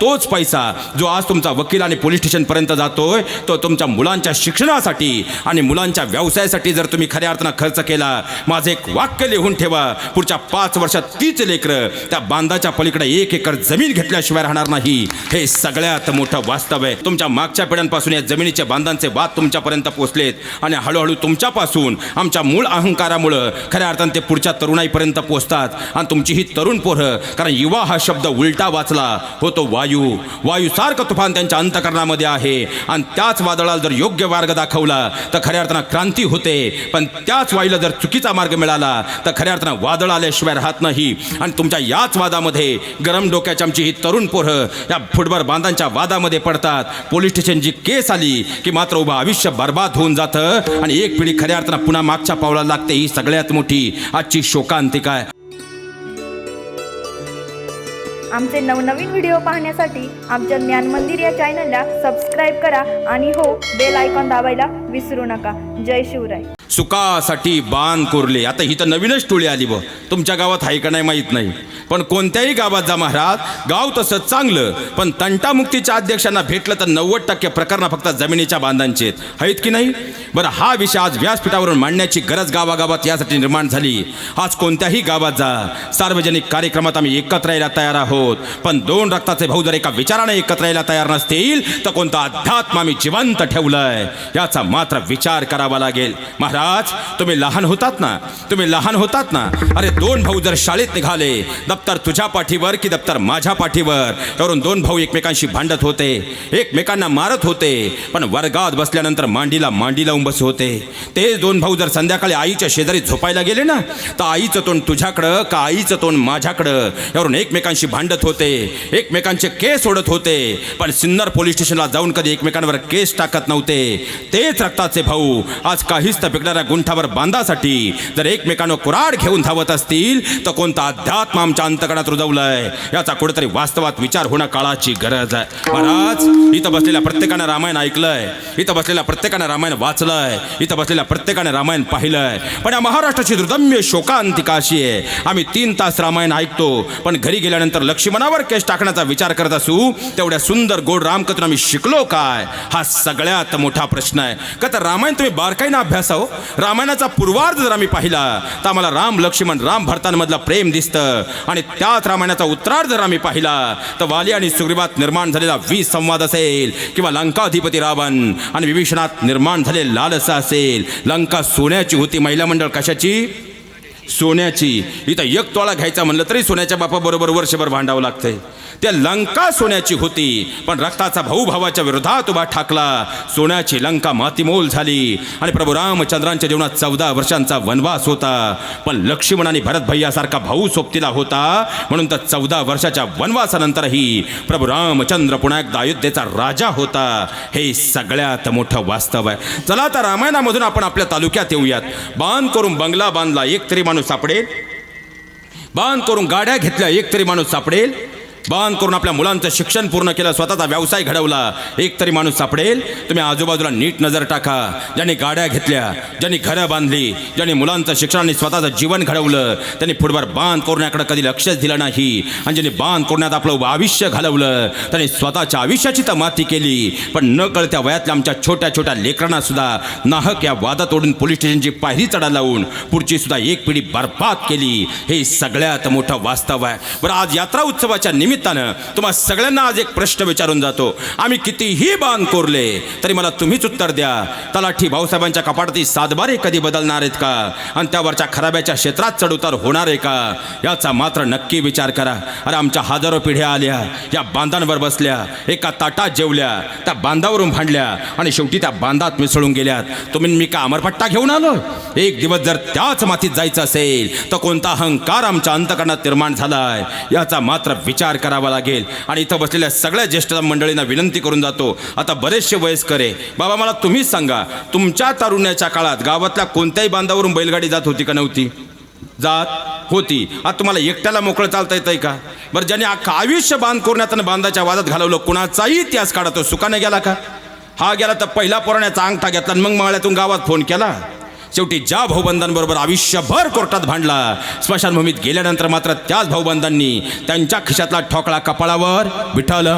तोच पैसा जो आज तुमचा वकील आणि पोलीस स्टेशनपर्यंत जातोय तो तुमच्या मुलांच्या शिक्षणासाठी आणि मुलांच्या व्यवसायासाठी जर तुम्ही खऱ्या अर्थानं खर्च केला माझं एक वाक्य लिहून ठेवा पुढच्या पाच वर्षात तीच लेकरं त्या बांधाच्या पलीकडे एक एकर जमीन घेतल्याशिवाय राहणार नाही. हे सगळ्यात मोठं वास्तव आहे. तुमच्या मागच्या पिढ्यांपासून या जमिनीच्या बांधांचे वाद तुमच्यापर्यंत पोचलेत आणि हळूहळू तुमच्यापासून आमच्या मूळ अहंकारामुळं खऱ्या अर्थानं ते पुढच्या तरुणाईपर्यंत पोचतात. आणि तुमची ही तरुण पोरं कारण युवा हा शब्द उलटा वाचला होतो वाय वायू वायूसारखं तुफान त्यांच्या अंतकरणामध्ये आहे. आणि त्याच वादळाला जर योग्य मार्ग दाखवला तर खऱ्या अर्थानं क्रांती होते. पण त्याच वायूला जर चुकीचा मार्ग मिळाला तर खऱ्या अर्थानं वादळ आल्याशिवाय राहत नाही. आणि तुमच्या याच वादामध्ये गरम डोक्याची आमची ही तरुण पोरं या फुटबॉल बांधांच्या वादामध्ये पडतात. पोलीस स्टेशनची केस आली की मात्र उभं आयुष्य बर्बाद होऊन जातं. आणि एक पिढी खऱ्या अर्थानं पुन्हा मागच्या पावला लागते ही सगळ्यात मोठी आजची शोकांतिका आहे. आमचे नवनवीन व्हिडिओ पाहण्यासाठी आमच्या ज्ञान मंदिर या चॅनलला सबस्क्राईब करा आणि हो बेल आयकॉन दाबायला विसरू नका. जय शिवराय. सुखासाठी बाण कोरले. आता ही तर नवीनच टोळी आली ब तुमच्या गावात आहे का नाही माहीत नाही. पण कोणत्याही गावात जा महाराज. गाव तसं चांगलं. पण तंटामुक्तीच्या अध्यक्षांना भेटलं तर नव्वद टक्के प्रकरणं फक्त जमिनीच्या बांधांचे आहेत आहेत की नाही? बरं हा विषय आज व्यासपीठावरून मांडण्याची गरज गावागावात यासाठी निर्माण झाली. आज कोणत्याही गावात जा. सार्वजनिक कार्यक्रमात आम्ही एकत्र यायला तयार आहोत. पण दोन रक्ताचे भाऊ जर एका विचाराने एकत्र यायला तयार नसतील तर कोणता अध्यात्म आम्ही जिवंत ठेवलंय? याचा मात्र विचार करावा लागेल. महाराज तुम्ही लहान होतात ना? तुम्ही लहान होतात ना? अरे दोन भाऊ जर शाळेत निघाले दप्तर तुझ्या पाठीवर की दप्तर माझ्या पाठीवर? यावरून दोन भाऊ एकमेकांशी भांडत होते एकमेकांना मारत होते पण वर्गात बसल्यानंतर मांडीला मांडी लावून बस होते. तेच दोन भाऊ जर संध्याकाळी आईच्या शेजारी झोपायला गेले ना तर आईचं तोंड तुझ्याकडं का आईचं तोंड माझ्याकडं? यावरून एकमेकांशी भांडत होते एकमेकांचे केस ओढत होते पण सिन्नर पोलीस स्टेशनला जाऊन कधी एकमेकांवर केस टाकत नव्हते. तेच रक्ताचे भाऊ आज काहीच तर पिकणाऱ्या गुंठावर बांधासाठी जर एकमेकांवर कुराड घेऊन धावत असतील तर कोणता अध्यात्म आमच्या अंतकणात रुजवलाय? याचा कुठेतरी वास्तवात विचार होणं काळाची गरज आहे. महाराज इथं बसलेल्या प्रत्येकानं रामायण ऐकलंय. इथं बसलेल्या प्रत्येकानं रामायण वाचलंय. इथं बसलेल्या प्रत्येकाने रामायण पाहिलंय. पण या महाराष्ट्राची दुर्दम्य शोकांतिका अशी आहे. आम्ही तीन तास रामायण ऐकतो पण घरी गेल्यानंतर लक्ष्मणावर केस टाकण्याचा विचार करत असू तेवढ्या सुंदर गोड रामकथून आम्ही शिकलो काय? हा सगळ्यात मोठा प्रश्न आहे. का तर रामायण तुम्ही बारकाईनं अभ्यास रामायणाचा पूर्वार्ध जर आम्ही पाहिला तर आम्हाला राम लक्ष्मण राम भरतांमधलं प्रेम दिसतं. आणि त्याच रामायणाचा उत्तरार्ध जर आम्ही पाहिला तर वाली आणि सुग्रीवात निर्माण झालेला वीज संवाद असेल किंवा लंकाधिपती रावण आणि विभीषणात निर्माण झालेला लालसा असेल. लंका सोन्याची होती महिला मंडळ कशाची? सोन्याची. इथं एक तोळा घ्यायचा म्हणलं तरी सोन्याच्या बापाबरोबर वर्षभर भांडावं लागतंय. त्या लंका सोन्याची होती पण रक्ताचा भाऊ भावाच्या विरोधात उभा ठाकला. सोन्याची लंका मातीमोल झाली आणि प्रभू रामचंद्रांच्या जीवनात चौदा वर्षांचा वनवास होता. पण लक्ष्मण आणि भरत भैयासारखा भाऊ सोबतीला होता म्हणून तर चौदा वर्षाच्या वनवासानंतरही प्रभू रामचंद्र पुन्हा एकदा अयोध्येचा राजा होता. हे सगळ्यात मोठं वास्तव आहे. चला तर रामायणामधून आपण आपल्या तालुक्यात येऊयात. बांध करून बंगला बांधला एक तरी माणूस सापडेल? बांध करून गाड्या घेतल्या एक तरी माणूस सापडेल? बांध करून आपल्या मुलांचं शिक्षण पूर्ण केलं स्वतःचा व्यवसाय घडवला. एक तरी माणूस सापडेल. तुम्ही आजूबाजूला नीट नजर टाका. ज्यांनी गाड्या घेतल्या ज्यांनी घरं बांधली ज्यांनी मुलांचं शिक्षण आणि स्वतःचं जीवन घडवलं त्यांनी फुटभर बांध कोरण्याकडे कधी लक्षच दिलं नाही. आणि ज्यांनी बांध कोरण्यात आपलं आयुष्य घालवलं त्यांनी स्वतःच्या आयुष्याची तर माती केली. पण न कळत्या वयातल्या आमच्या छोट्या छोट्या लेकरांना सुद्धा नाहक या वादात ओढून पोलीस स्टेशनची पायरी चढा लावून पुढची सुद्धा एक पिढी बर्बाद केली. हे सगळ्यात मोठं वास्तव आहे. बरं आज यात्रा उत्सवाच्या निमित्त निमित्तानं तुम्हा सगळ्यांना आज एक प्रश्न विचारून जातो. आम्ही कितीही बांध कोरले तरी मला तुम्हीच उत्तर द्या. तलाठी भाऊसाहेबांच्या कपाटातील सातबारे कधी बदलणार आहेत का? आणि त्यावरच्या खराब्याच्या क्षेत्रात चढउतार होणार आहे का? याचा मात्र नक्की विचार करा. अरे आमच्या हजारो पिढ्या आल्या या बांधांवर बसल्या एका ताटात जेवल्या त्या बांधावरून भांडल्या आणि शेवटी त्या बांधात मिसळून गेल्यात. तुम्ही मी का अमरपट्टा घेऊन आलो? एक दिवस जर त्याच मातीत जायचं असेल तर कोणता अहंकार आमच्या अंतकरणात निर्माण झालाय? याचा मात्र विचार करावा लागेल. आणि इथं बसलेल्या सगळ्या ज्येष्ठ मंडळींना विनंती करून जातो. आता बरेचसे वयस्कर आहे बाबा मला तुम्हीच सांगा तुमच्या तारुण्याच्या काळात गावातल्या कोणत्याही बांधावरून बैलगाडी जात होती का नव्हती? जात होती. आता तुम्हाला एकट्याला मोकळं चालता येतंय का? बरं ज्याने अख्खा आयुष्य बांध कोरण्यात आणि बांधाच्या वादात घालवलं कुणाचाही इतिहास काढतो सुखाने गेला का? हा गेला तर पहिला पोराण्याचा अंगठा घेतला आणि मग माळ्यातून गावात फोन केला? शेवटी ज्या भाऊबंधांबरोबर आयुष्यभर कोर्टात भांडला स्मशानभूमीत गेल्यानंतर मात्र त्याच भाऊबंधांनी त्यांच्या खिशातला ठोकळा कपाळावर विठल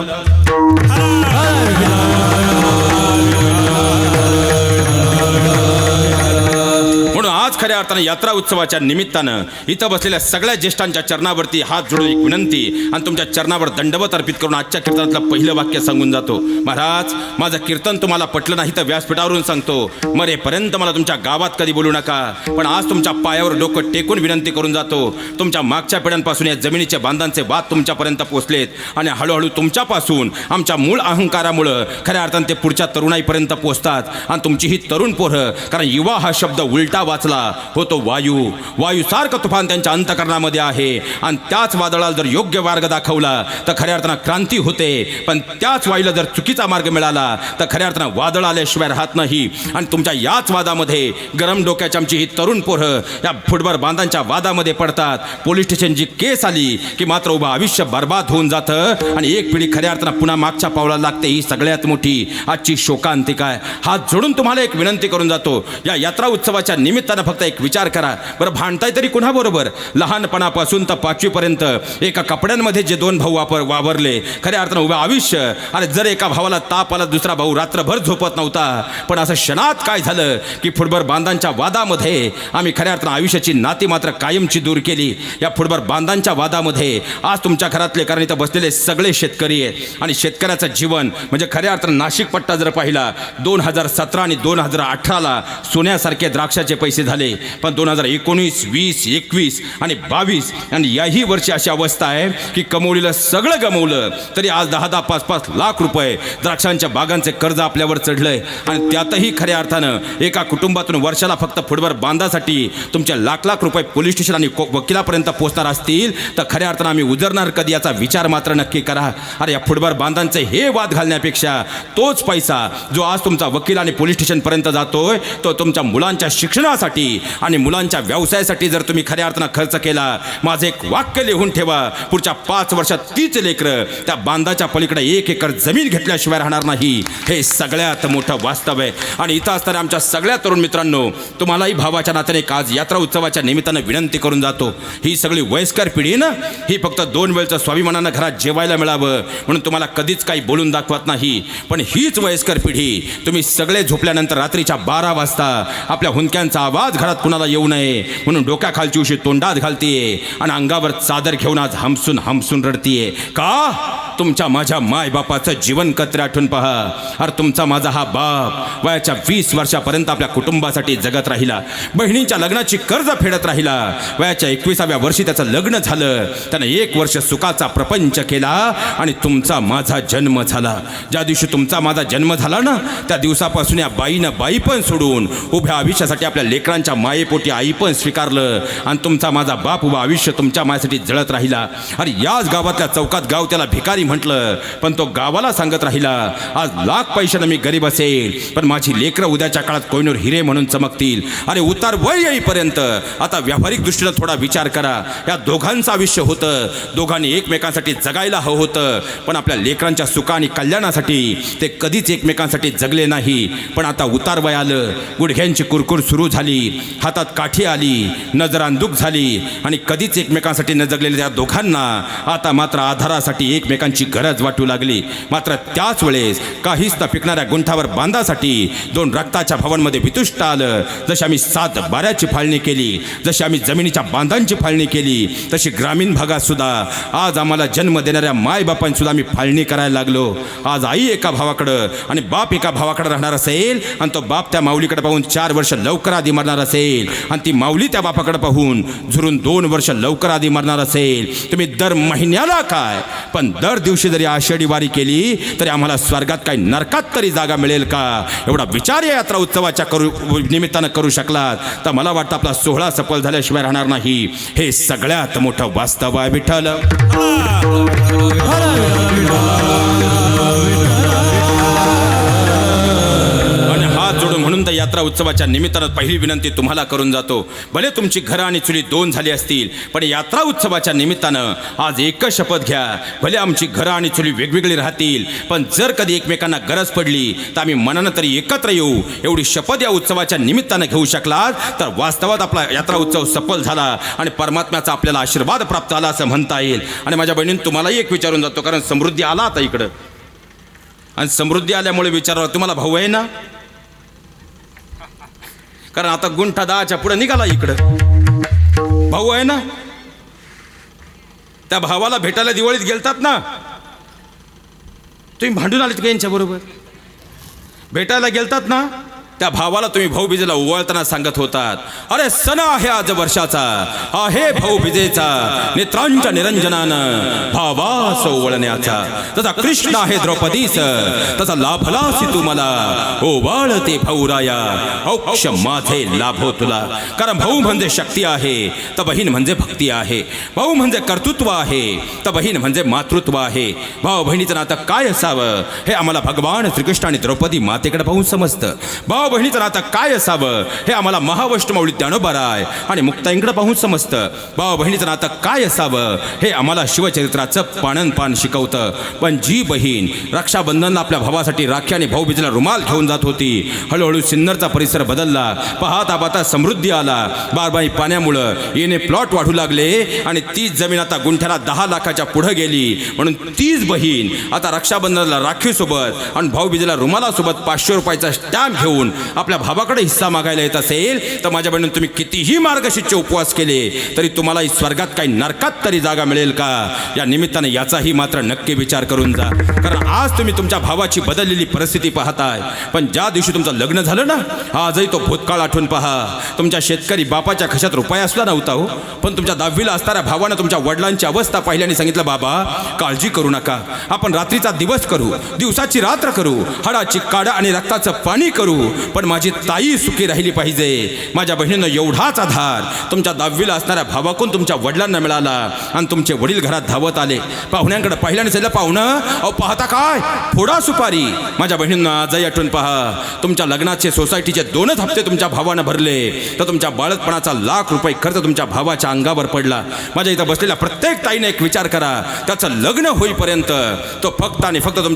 आज खऱ्या अर्थानं यात्रा उत्सवाच्या निमित्तानं इथं बसलेल्या सगळ्या ज्येष्ठांच्या चरणावरती हात जोडून एक विनंती आणि तुमच्या चरणावर दंडवत अर्पित करून आजच्या कीर्तनातलं पहिलं वाक्य सांगून जातो. महाराज माझं कीर्तन तुम्हाला पटलं नाही तर व्यासपीठावरून सांगतो. मरेपर्यंत मला तुमच्या गावात कधी बोलू नका. पण आज तुमच्या पायावर डोकं टेकून विनंती करून जातो. तुमच्या मागच्या पिढ्यांपासून या जमिनीच्या बांधांचे वाद तुमच्यापर्यंत पोचलेत आणि हळूहळू तुमच्यापासून आमच्या मूळ अहंकारामुळं खऱ्या अर्थानं ते पुढच्या तरुणाईपर्यंत पोचतात आणि तुमची ही तरुण पोरं कारण युवा हा शब्द उलटा वाचला. होतो वायू. वायू सारखं तुफान त्यांच्या अंतकरणामध्ये आहे. आणि त्याच वादळाला जर योग्य मार्ग दाखवला तर खऱ्या अर्थानं क्रांती होते. पण त्याच वायूला जर चुकीचा मार्ग मिळाला तर खऱ्या अर्थानं वादळ आल्याशिवाय राहत नाही. आणि तुमच्या याच वादामध्ये गरम डोक्याची आमची ही तरुण पोरं या फुटबॉल बांधांच्या वादामध्ये पडतात. पोलीस स्टेशनची केस आली की मात्र उभं आयुष्य बर्बाद होऊन जातं. आणि एक पिढी खऱ्या अर्थानं पुन्हा मागच्या पावलाला लागते ही सगळ्यात मोठी आजची शोकांतिका आहे. हात जोडून तुम्हाला एक विनंती करून जातो या यात्रा उत्सवाच्या निमित्तानं फक्त एक विचार करा. बरं भांडताय तरी कुणाबरोबर? लहानपणापासून तर पाचवीपर्यंत एका कपड्यांमध्ये जे दोन भाऊ वापर वावरले खऱ्या अर्थानं उभं आयुष्य. अरे जर एका भावाला ताप आला दुसरा भाऊ रात्रभर झोपत नव्हता. पण असं क्षणात काय झालं की फुटबॉल बांधांच्या वादामध्ये आम्ही खऱ्या अर्थानं आयुष्याची नाती मात्र कायमची दूर केली. या फुटबॉल बांधांच्या वादामध्ये आज तुमच्या घरातले कारण इथं बसलेले सगळे शेतकरी आहेत. आणि शेतकऱ्याचं जीवन म्हणजे खऱ्या अर्थानं नाशिक पट्टा जर पाहिला दोन हजार सतरा आणि दोन हजार अठराला सोन्यासारखे द्राक्षाचे पैसे झाले. पण दोन हजार एकोणीस वीस एकवीस आणि बावीस आणि याही वर्षी अशी अवस्था आहे की कमवलेलं सगळं गमवलं तरी आज दहा दहा पाच पाच लाख रुपये द्राक्षांच्या बागांचे कर्ज आपल्यावर चढलंय. आणि त्यातही खऱ्या अर्थानं एका कुटुंबातून वर्षाला फक्त फुटबॉल बांधासाठी तुमच्या लाख लाख रुपये पोलीस स्टेशन आणि वकिलापर्यंत पोहोचणार असतील तर खऱ्या अर्थानं आम्ही उजरणार कधी याचा विचार मात्र नक्की करा. अरे या फुटबॉल बांधांचे हे वाद घालण्यापेक्षा तोच पैसा जो आज तुमचा वकील आणि पोलीस स्टेशनपर्यंत जातोय तो तुमच्या मुलांच्या शिक्षणासाठी आणि मुलांच्या व्यवसायासाठी जर तुम्ही खऱ्या अर्थानं खर्च केला माझं एक वाक्य लिहून ठेवा. पुढच्या पाच वर्षात तीच लेकरं त्या बांधाच्या पलीकडे एक एकर जमीन घेतल्याशिवाय राहणार नाही. हे सगळ्यात मोठं वास्तव आहे. आणि इथं असताना आमच्या सगळ्या तरुण मित्रांनो तुम्हालाही भावाच्या नात्याने आज यात्रा उत्सवाच्या निमित्तानं विनंती करून जातो. ही सगळी वयस्कर पिढी ना ही फक्त दोन वेळचं स्वाभिमानानं घरात जेवायला मिळावं म्हणून तुम्हाला कधीच काही बोलून दाखवत नाही. पण हीच वयस्कर पिढी तुम्ही सगळे झोपल्यानंतर रात्रीच्या बारा वाजता आपल्या हुंदक्यांचा आवाज घरात कुणाला येऊ नये. म्हणून डोक्याखालची उशी तोंडात घालतीये आणि अंगावर चादर घेऊन आज हमसून हमसून रडतीये. का? तुमच्या माझ्या मायबापाचं जीवन कत्र आठवून पहा. अरे तुमचा माझा हा बाप वयाच्या वीस वर्षापर्यंत आपल्या कुटुंबासाठी जगत राहिला. बहिणीच्या लग्नाची कर्ज फेडत राहिला. वयाच्या एकविसाव्या वर्षी त्याचं लग्न झालं. त्यानं एक वर्ष सुखाचा प्रपंच केला आणि तुमचा माझा जन्म झाला. ज्या दिवशी तुमचा माझा जन्म झाला ना त्या दिवसापासून या बाईनं बाई पण सोडून उभ्या आयुष्यासाठी आपल्या लेकरांच्या मायेपोटी आई पण स्वीकारलं आणि तुमचा माझा बाप उभा आयुष्य तुमच्या मायासाठी जळत राहिला. अरे याच गावातल्या चौकात गाव त्याला भिकारी म्हटलं पण तो गावाला सांगत राहिला आज लाख पैशानं मी गरीब असेल पण माझी लेकरं उद्याच्या काळात कोयनूर हिरे म्हणून चमकतील. अरे उतार वय येईपर्यंत आता व्यावहारिक दृष्टीनं थोडा विचार करा. या दोघांचं आयुष्य होतं. दोघांनी एकमेकांसाठी जगायला हवं होतं. पण आपल्या लेकरांच्या सुखा आणि कल्याणासाठी ते कधीच एकमेकांसाठी जगले नाही. पण आता उतार वय आलं. गुडघ्यांची कुरकुर सुरू झाली. हातात काठी आली. नजरांदूक झाली. आणि कधीच एकमेकांसाठी न जगलेल्या त्या दोघांना आता मात्र आधारासाठी एकमेकांची गरज वाटू लागली. मात्र त्याच वेळेस काहीच न पिकणाऱ्या गुंठावर बांधासाठी दोन रक्ताच्या भवनमध्ये वितुष्ट आलं. जशी आम्ही सात बाऱ्याची फाळणी केली जशी आम्ही जमिनीच्या बांधांची फाळणी केली तशी ग्रामीण भागात सुद्धा आज आम्हाला जन्म देणाऱ्या मायबापांसुद्धा आम्ही फाळणी करायला लागलो. आज आई एका भावाकडं आणि बाप एका भावाकडे राहणार असेल आणि तो बाप त्या माऊलीकडे पाहून चार वर्ष लवकर आधी मरणार असेल आणि ती माऊली त्या बापाकडे पाहून झुरून दोन वर्ष लवकर आधी मरणार असेल. तुम्ही दर महिन्याला काय? पण दर दिवशी जरी आषाढी वारी केली तरी आम्हाला स्वर्गात काही नरकात तरी जागा मिळेल का? एवढा विचार या यात्रा उत्सवाच्या करू निमित्तानं करू शकलात. तर मला वाटतं आपला सोहळा सफल झाल्याशिवाय राहणार नाही. हे सगळ्यात मोठं वास्तव आहे विठ्ठल. आनंद यात्रा यात्रा उत्सवाच्या निमित्तानं पहिली विनंती तुम्हाला करून जातो. भले तुमची घरं आणि चुली दोन झाली असतील पण यात्रा उत्सवाच्या निमित्तानं आज एकच शपथ घ्या. भले आमची घरं आणि चुली वेगवेगळी राहतील पण जर कधी एकमेकांना गरज पडली तर आम्ही मनानं तरी एकत्र येऊ. एवढी शपथ या उत्सवाच्या निमित्तानं घेऊ शकलात तर वास्तवात आपला यात्रा उत्सव सफल झाला आणि परमात्म्याचा आपल्याला आशीर्वाद प्राप्त झाला असं म्हणता येईल. आणि माझ्या बहिणीनं तुम्हालाही एक विचारून जातो कारण समृद्धी आला आता इकडं. आणि समृद्धी आल्यामुळे विचारावं तुम्हाला भाऊ आहे ना? कारण आता गुंठा दहाच्या पुढे निघाला इकडं. भाऊ आहे ना? त्या भावाला भेटायला दिवाळीत गेलतात ना? तुम्ही भांडून आलेत का यांच्या बरोबर भेटायला गेलतात ना? त्या भावाला तुम्ही भाऊबीजेला ओवाळताना सांगत होतात. अरे सण आहे आज वर्षाचा. आहे भाऊबीजेचा नेत्रांच्या निरंजनानं. भावास ओवळण्याचा तसा कृष्ण आहे द्रौपदीस तसा लाभलासी तू मला. ओवाळते भाऊराया. औक्ष माझे लाभो हो तुला. कारण भाऊ म्हणजे शक्ती आहे. तर बहीण म्हणजे भक्ती आहे. भाऊ म्हणजे कर्तृत्व आहे. तर बहीण म्हणजे मातृत्व आहे. भाऊ बहिणीचं नातं काय असावं? हे आम्हाला भगवान श्रीकृष्ण आणि द्रौपदी मातेकडे पाहून समजतं. भाऊ बहिणीचं नातं काय असावं? हे आम्हाला महावष्टमावळी आहे आणि मुक्ताईंकडे पाहून समजतं. भावा बहिणीचं नातं काय असावं? हे आम्हाला शिवचरित्राचं पाणन पान शिकवतं. पण जी बहीण रक्षाबंधनला आपल्या भावासाठी राखी आणि भाऊबीजेला रुमाल घेऊन जात होती हळूहळू सिन्नरचा परिसर बदलला. पाहता पाहता समृद्धी आला. बारबाई पाण्यामुळं येणे प्लॉट वाढू लागले आणि तीच जमीन आता गुंठ्याला दहा लाखाच्या पुढं गेली. म्हणून तीच बहीण आता रक्षाबंधनाला राखीसोबत आणि भाऊबीजेला रुमालासोबत पाचशे रुपयाचा स्टॅम्प घेऊन आपल्या भावाकडे हिस्सा मागायला येत असेल तर माझ्या बहिणीनं तुम्ही कितीही मार्गशीर्षचे उपवास केले तरी तुम्हाला स्वर्गात काही नरकात तरी जागा मिळेल का? या निमित्ताने याचाही मात्र नक्की विचार करून जा. कारण आज तुम्ही तुमच्या भावाची बदललेली परिस्थिती पाहताय. पण ज्या दिवशी तुमचं लग्न झालं ना आजही तो भूतकाळ आठवून पहा. तुमच्या शेतकरी बापाच्या खशात रुपया असला नव्हता हो. पण तुमच्या दहावीला असणाऱ्या भावानं तुमच्या वडिलांची अवस्था पाहिल्याने सांगितलं बाबा काळजी करू नका. आपण रात्रीचा दिवस करू दिवसाची रात्र करू. हडाची काडा आणि रक्ताचं पाणी करू. पण माझी ताई सुखी राहिली पाहिजे. माझ्या बहिणीनं एवढाच आधार. तुमच्या दहावीला असणाऱ्या भावाकून तुमच्या वडिलांना मिळाला. आणि तुमचे वडील घरात धावत आले. पाहुण्यांकडे पाहिल्याने सांगितलं पाहुणं अहो पाहता काय? फोडा सुपारी. माझ्या बहिणींना आजही आठवून पहा. तुमच्या लग्नाचे सोसायटीचे दोनच हप्ते तुमच्या भावानं भरले. तर तुमच्या बाळतपणाचा लाख रुपये खर्च तुमच्या भावाच्या अंगावर पडला. माझ्या इथं बसलेल्या प्रत्येक ताईने एक विचार करा. त्याचं लग्न होईपर्यंत तो फक्त आणि फक्त तुमच्या